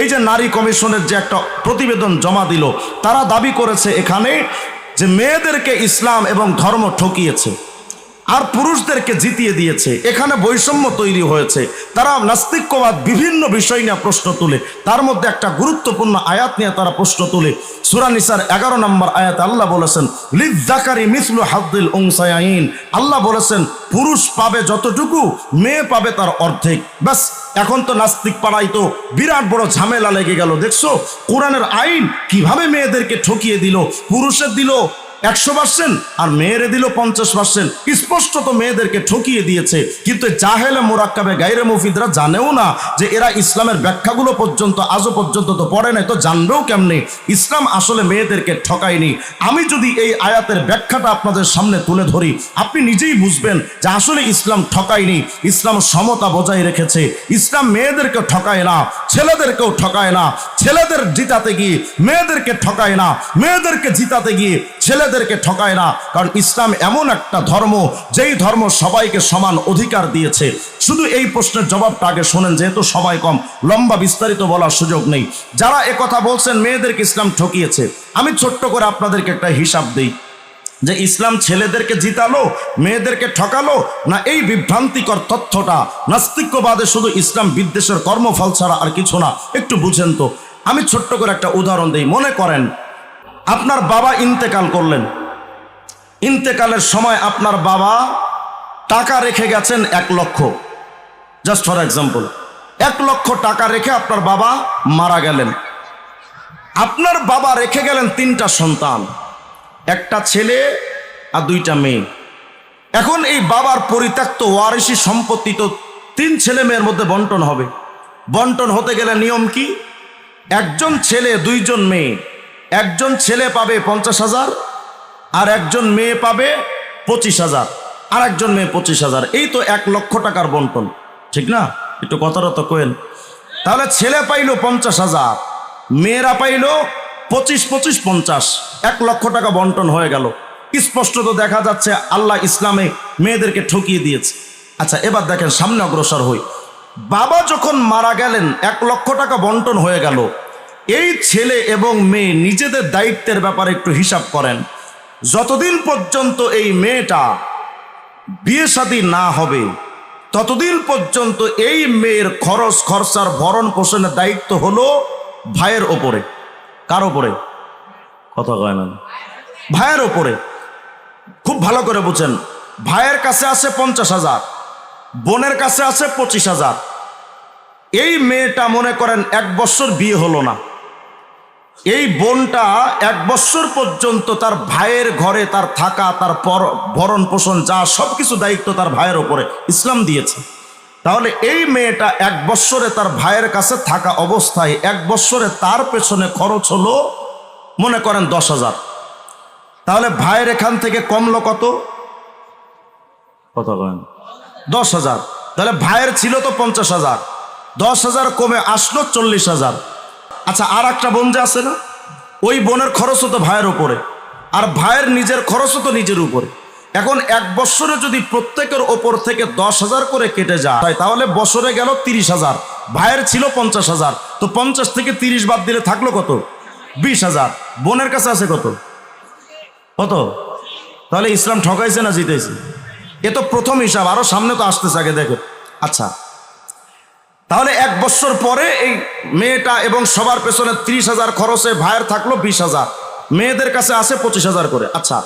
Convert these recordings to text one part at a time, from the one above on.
এই যে নারী কমিশনের যে একটা প্রতিবেদন জমা দিল, তারা দাবি করেছে এখানে যে মেয়েদেরকে ইসলাম এবং ধর্ম ঠকিয়েছে আর পুরুষদেরকে জিতিয়ে দিয়েছে। এখানে বৈষম্য তৈরি হয়েছে। তারা নাস্তিক্যবাদ বিভিন্ন বিষয় নিয়ে প্রশ্ন তুলে। তার মধ্যে একটা গুরুত্বপূর্ণ আয়াত নিয়ে তারা প্রশ্ন তুলে। সুরানিসার এগারো নম্বর আয়াত আল্লাহ বলেছেন লিজাকারি মিসলু হাদ্দিল উংসায়াইন আল্লাহ বলেছেন, পুরুষ পাবে যতটুকু, মেয়ে পাবে তার অর্ধেক। ব্যাস এখন তো নাস্তিক পাড়াই তো বিরাট বড় ঝামেলা লেগে গেল, দেখছ? কোরআনের আইন কীভাবে মেয়েদেরকে ঠকিয়ে দিল, পুরুষের দিল একশো পার্সেন্ট আর মেয়েরে দিল পঞ্চাশ পার্সেন্ট স্পষ্ট তো মেয়েদেরকে ঠকিয়ে দিয়েছে। কিন্তু জাহেলে মোরাক্কাবে গাইরে মুফিদরা জানেও না যে এরা ইসলামের ব্যাখ্যাগুলো পর্যন্ত, আজও পর্যন্ত তো পড়ে নাই, তো জানবেও কেমনি? ইসলাম আসলে মেয়েদেরকে ঠকায়নি। আমি যদি এই আয়াতের ব্যাখ্যাটা আপনাদের সামনে তুলে ধরি, আপনি নিজেই বুঝবেন যে আসলে ইসলাম ঠকায়নি। ইসলাম সমতা বজায় রেখেছে। ইসলাম মেয়েদেরকে ঠকায় না, ছেলেদেরকেও ঠকায় না। ছেলেদের জিতাতে গিয়ে মেয়েদেরকে ঠকায় না। মেয়েদেরকে জিতাতে গিয়ে ছেলেদেরকে ঠকায় না। কারণ ইসলাম এমন একটা ধর্ম, যেই ধর্ম সবাইকে সমান অধিকার দিয়েছে। শুধু এই প্রশ্নের জবাবটা আগে শোনেন, যেহেতু সময় কম, লম্বা বিস্তারিত বলার সুযোগ নেই। যারা কথা বলছেন, মেয়েদেরকে ইসলাম ঠকিয়েছে। আমি ছোট্ট করে আপনাদেরকে একটা হিসাব দিই। যে ইসলাম ছেলেদেরকে জিতালো, মেয়েদেরকে ঠকালো, না এই বিভ্রান্তিকর তথ্যটা? নাস্তিক্যবাদে শুধু ইসলাম বিদ্বেষের কর্মফল ছাড়া আর কিছু না। একটু বুঝেন তো। আমি ছোট্ট করে একটা উদাহরণ দিই। মনে করেন আপনার বাবা ইন্তেকাল করলেন। ইন্তেকালের সময় আপনার বাবা টাকা রেখে গেছেন এক লক্ষ। জাস্ট ফর এক্সাম্পল এক লক্ষ টাকা রেখে আপনার বাবা মারা গেলেন। আপনার বাবা রেখে গেলেন তিনটা সন্তান, একটা ছেলে আর দুইটা মেয়ে। এখন এই বাবার পরিত্যক্ত ওয়ারিসি সম্পত্তি তো তিন ছেলে মেয়ের মধ্যে বন্টন হবে। বন্টন হতে গেলে নিয়ম কি? একজন ছেলে, দুইজন মেয়ে। একজন ছেলে পাবে পঞ্চাশ হাজার, আর একজন মেয়ে পাবে পঁচিশ হাজার, আর একজন মেয়ে পঁচিশ হাজার। এই তো এক লক্ষ টাকার বন্টন। ঠিক না? একটু কথাটা তো কোয়েন তাহলে ছেলে পাইলো পঞ্চাশ হাজার, মেয়েরা পাইলো পঁচিশ পঁচিশ, পঞ্চাশ। এক লক্ষ টাকা বন্টন হয়ে গেল। স্পষ্ট তো দেখা যাচ্ছে আল্লাহ ইসলামে মেয়েদেরকে ঠকিয়ে দিয়েছে। আচ্ছা এবার দেখেন সামনে অগ্রসর হই। বাবা যখন মারা গেলেন, এক লক্ষ টাকা বন্টন হয়ে গেল। এই ছেলে এবং মেয়ে নিজেদের দায়িত্বের ব্যাপারে একটু হিসাব করেন। যতদিন পর্যন্ত এই মেয়েটা বিয়ে শাদী না হবে, ততদিন পর্যন্ত এই মেয়ের খরচ, খরচার ভরণ পোষণের দায়িত্ব হলো ভাইয়ের ওপরে। কার ওপরে? কথা কয় না। ভাইয়ের ওপরে। খুব ভালো করে বুঝেন। ভাইয়ের কাছে আছে পঞ্চাশ হাজার, বোনের কাছে আছে পঁচিশ হাজার। এই মেয়েটা মনে করেন এক বছর বিয়ে হলো না। এই বোনটা এক বছর পর্যন্ত তার ভাইয়ের ঘরে তার থাকা তার পর ভরণ পোষণ যা সব কিছু দায়িত্ব তার ভাইয়ের ওপরে ইসলাম দিয়েছে। তাহলে এই মেয়েটা এক বৎসরে তার ভাইয়ের কাছে থাকা অবস্থায় এক বৎসরে তার পেছনে খরচ হলো মনে করেন দশ হাজার। তাহলে ভাইয়ের এখান থেকে কমলো কত? কত করেন? দশ হাজার। তাহলে ভাইয়ের ছিল তো পঞ্চাশ হাজার। দশ হাজার কমে আসলো চল্লিশ হাজার। আচ্ছা আর একটা বোন যে আছে না, ওই বোনের খরচও তো ভাইয়ের উপরে, আর ভাইয়ের নিজের খরচও তো নিজের উপরে। এখন এক বছরে যদি প্রত্যেকের ওপর থেকে দশ হাজার করে কেটে যায় তাহলে বছরে গেল তিরিশ হাজার, ভাইয়ের ছিল পঞ্চাশ হাজার, তো পঞ্চাশ থেকে তিরিশ বাদ দিলে থাকল কত? বিশ হাজার, বোনের কাছে আছে কত? কত? তাহলে ইসলাম ঠকাইছে না জিতেছে এ তো প্রথম হিসাব, আরও সামনে তো আসতেছে আগে দেখো। আচ্ছা তাহলে এক বছর পরে এই মেয়েটা এবং সবার পেছনে ত্রিশ হাজার খরচে ভাইয়ের থাকল বিশ হাজার। মেয়েদের কাছে আছে পঁচিশ হাজার করে। আচ্ছা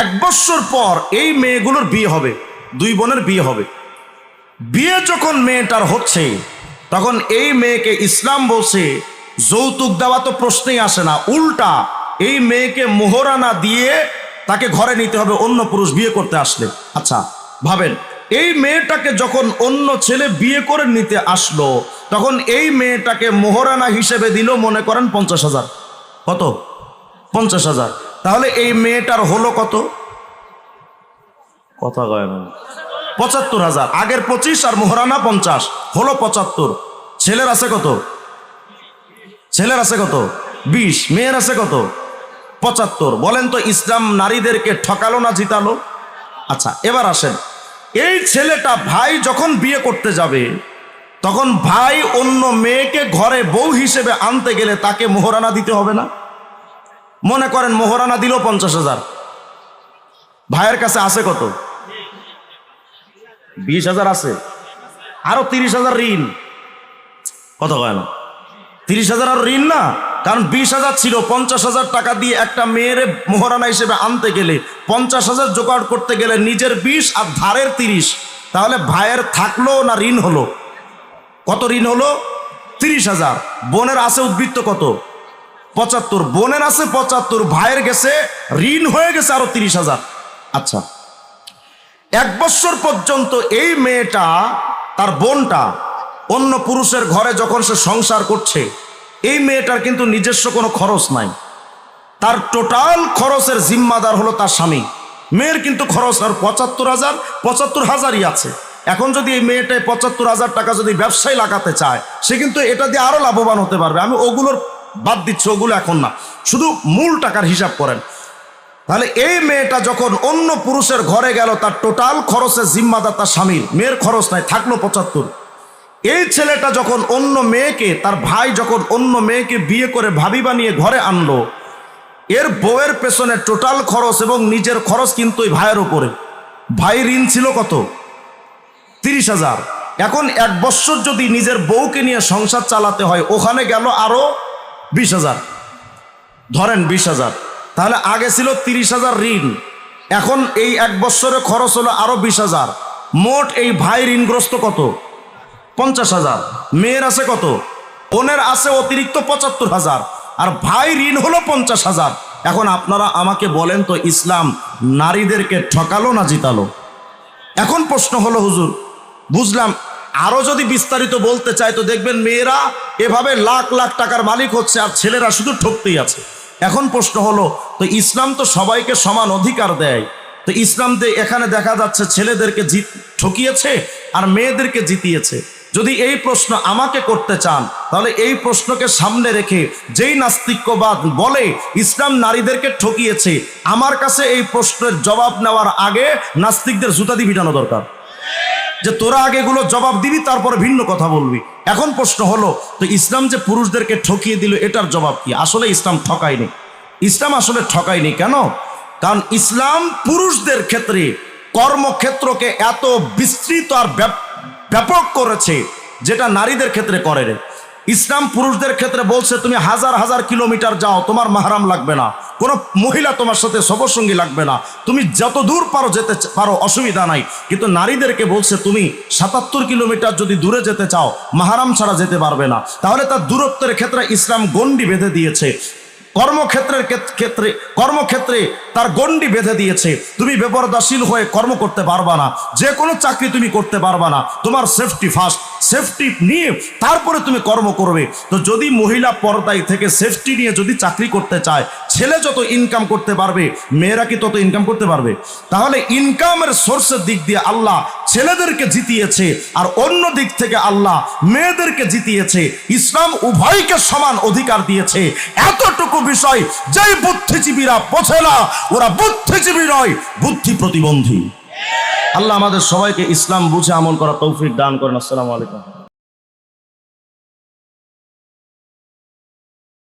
এক বছর পর এই মেয়েগুলোর বিয়ে হবে, দুই বোনের বিয়ে হবে। বিয়ে যখন মেয়েটার হচ্ছে, তখন এই মেয়েকে ইসলাম বলছে, যৌতুক দেওয়া তো প্রশ্নেই আসে না। উল্টা, এই মেয়েকে মোহরানা দিয়ে তাকে ঘরে নিতে হবে, অন্য পুরুষ বিয়ে করতে আসলে। আচ্ছা ভাবেন। এই মেয়েটাকে যখন অন্য ছেলে বিয়ে করে নিতে আসলো তখন এই মেয়েটাকে মোহরানা হিসেবে দিল মনে করেন পঞ্চাশ হাজার। কত? পঞ্চাশ হাজার। তাহলে এই মেয়েটার হলো কত? কথা কয় না। পঁচাত্তর হাজার। আগের পঁচিশ আর মোহরানা পঞ্চাশ। হলো পঁচাত্তর। ছেলের আছে কত? ছেলের আছে কত? বিশ। মেয়ের আছে কত? পঁচাত্তর। বলেন তো ইসলাম নারীদেরকে ঠকালো না জিতালো? আচ্ছা এবার আসেন। এই ছেলেটা ভাই যখন বিয়ে করতে যাবে, তখন ভাই অন্য মেয়েকে ঘরে বউ হিসেবে আনতে গেলে তাকে মোহরানা দিতে হবে না? মনে করেন মোহরানা দিল পঞ্চাশ হাজার। ভাইয়ের কাছে আছে কত? বিশ হাজার আছে। আরও তিরিশ হাজার ঋণ। কত কয় না? তিরিশ হাজার আর ঋণ না? কারণ বিশ হাজার ছিল, পঞ্চাশ হাজার টাকা দিয়ে একটা মেয়ের মোহরানা হিসেবে আনতে গেলে, পঞ্চাশ হাজার জোগাড় করতে গেলে নিজের বিশ আর ধারের তিরিশ। তাহলে ভাইয়ের থাকল না ঋণ হলো? কত ঋণ হলো? তিরিশ হাজার। বোনের আছে উদ্বৃত্ত কত? পঁচাত্তর। বোনের আছে পঁচাত্তর। ভাইয়ের গেছে, ঋণ হয়ে গেছে আরও তিরিশ হাজার। আচ্ছা। এক বছর পর্যন্ত এই মেয়েটা, তার বোনটা অন্য পুরুষের ঘরে যখন সে সংসার করছে, এই মেয়েটার কিন্তু নিজস্ব কোনো খরচ নাই। তার টোটাল খরচের জিম্মাদার হলো তার স্বামী। মেয়ের কিন্তু খরচ আর পঁচাত্তর হাজার, পঁচাত্তর হাজারই আছে। এখন যদি এই মেয়েটায় পঁচাত্তর হাজার টাকা যদি ব্যবসায় লাগাতে চায়, সে কিন্তু এটা দিয়ে আরও লাভবান হতে পারবে। আমি ওগুলোর বাদ দিচ্ছি, ওগুলো এখন না। শুধু মূল টাকার হিসাব করেন। তাহলে এই মেয়েটা যখন অন্য পুরুষের ঘরে গেল, তার টোটাল খরচের জিম্মাদার তার স্বামীর। মেয়ের খরচ নাই, থাকল পঁচাত্তর। এই ছেলেটা যখন অন্য মেয়েকে, তার ভাই যখন অন্য মেয়েকে বিয়ে করে ভাবি বানিয়ে ঘরে আনলো, এর বউয়ের পেছনে টোটাল খরচ এবং নিজের খরচ কিন্তু ওই ভাইয়ের ওপরে ভাই ঋণ ছিল কত? তিরিশ হাজার। এখন এক বছর যদি নিজের বউকে নিয়ে সংসার চালাতে হয়, ওখানে গেল আরও বিশ হাজার। ধরেন বিশ হাজার। তাহলে আগে ছিল তিরিশ হাজার ঋণ। এখন এই এক বছরে খরচ হলো আরও বিশ হাজার। মোট এই ভাই ঋণগ্রস্ত কত? পঞ্চাশ হাজার। মেয়ের আছে কত? বোনের আছে অতিরিক্ত পঁচাত্তর হাজার। আর ভাই ঋণ হলো পঞ্চাশ হাজার। এখন আপনারা আমাকে বলেন তো, ইসলাম নারীদেরকে ঠকালো না জিতালো? এখন প্রশ্ন হলো, হুজুর, বুঝলাম, আরও যদি বিস্তারিত বলতে চাই তো দেখবেন মেয়েরা এভাবে লাখ লাখ টাকার মালিক হচ্ছে আর ছেলেরা শুধু ঠকতেই আছে। এখন প্রশ্ন হলো, তো ইসলাম তো সবাইকে সমান অধিকার দেয়। তো ইসলাম এখানে দেখা যাচ্ছে ছেলেদেরকে জিত ঠকিয়েছে আর মেয়েদেরকে জিতিয়েছে। যদি এই প্রশ্ন আমাকে করতে চান, তাহলে এই প্রশ্নকে সামনে রেখে যেই নাস্তিক্যবাদ বলে ইসলাম নারীদেরকে ঠকিয়েছে, আমার কাছে এই প্রশ্নের জবাব নেওয়ার আগে নাস্তিকদের জুতা দিয়ে পিটানো দরকার। যে তোরা আগে এগুলো জবাব দিবি, তারপরে ভিন্ন কথা বলবি। এখন প্রশ্ন হলো, তো ইসলাম যে পুরুষদেরকে ঠকিয়ে দিল, এটার জবাব কি? আসলে ইসলাম ঠকায়নি। ইসলাম আসলে ঠকায়নি কেন? কারণ ইসলাম পুরুষদের ক্ষেত্রে কর্মক্ষেত্রকে এত বিস্তৃত আর ব্যাপ- ব্যাপক করেছে, যেটা নারীদের ক্ষেত্রে করে রে। ইসলাম পুরুষদের ক্ষেত্রে বলছে, তুমি হাজার হাজার কিলোমিটার যাও, তোমার মাহারাম লাগবে না। কোনো মহিলা তোমার সাথে সবসঙ্গী লাগবে না। তুমি যত দূর পারো যেতে পারো, অসুবিধা নাই। কিন্তু নারীদেরকে বলছে, তুমি সাতাত্তর কিলোমিটার যদি দূরে যেতে চাও, মাহারাম ছাড়া যেতে পারবে না। তাহলে তার দূরত্বের ক্ষেত্রে ইসলাম গণ্ডি বেঁধে দিয়েছে। কর্মক্ষেত্রের ক্ষেত্রে কর্মক্ষেত্রে তার গণ্ডি বেঁধে দিয়েছে। তুমি বেপরদাশীল হয়ে কর্ম করতে পারবা না। যে কোনো চাকরি তুমি করতে পারবা না। তোমার সেফটি ফার্স্ট সেফটি নিয়ে তারপরে তুমি কর্ম করবে। তো যদি মহিলা পর্দায় থেকে সেফটি নিয়ে যদি চাকরি করতে চায়, ছেলে যত ইনকাম করতে পারবে, মেয়েরা কি তত ইনকাম করতে পারবে? তাহলে ইনকামের সোর্সের দিক দিয়ে আল্লাহ ছেলেদেরকে জিতিয়েছে আর অন্য দিক থেকে আল্লাহ মেয়েদেরকে জিতিয়েছে। ইসলাম উভয়কে সমান অধিকার দিয়েছে। এতটুকু বিষয়, যেই বুদ্ধিজীবীরা বোঝে না, ওরা বুদ্ধিজীবী নয় বুদ্ধি প্রতিবন্ধী। আল্লাহ আমাদের সবাইকে ইসলাম বুঝে আমল করা তৌফিক দান করেন। আসসালামু আলাইকুম।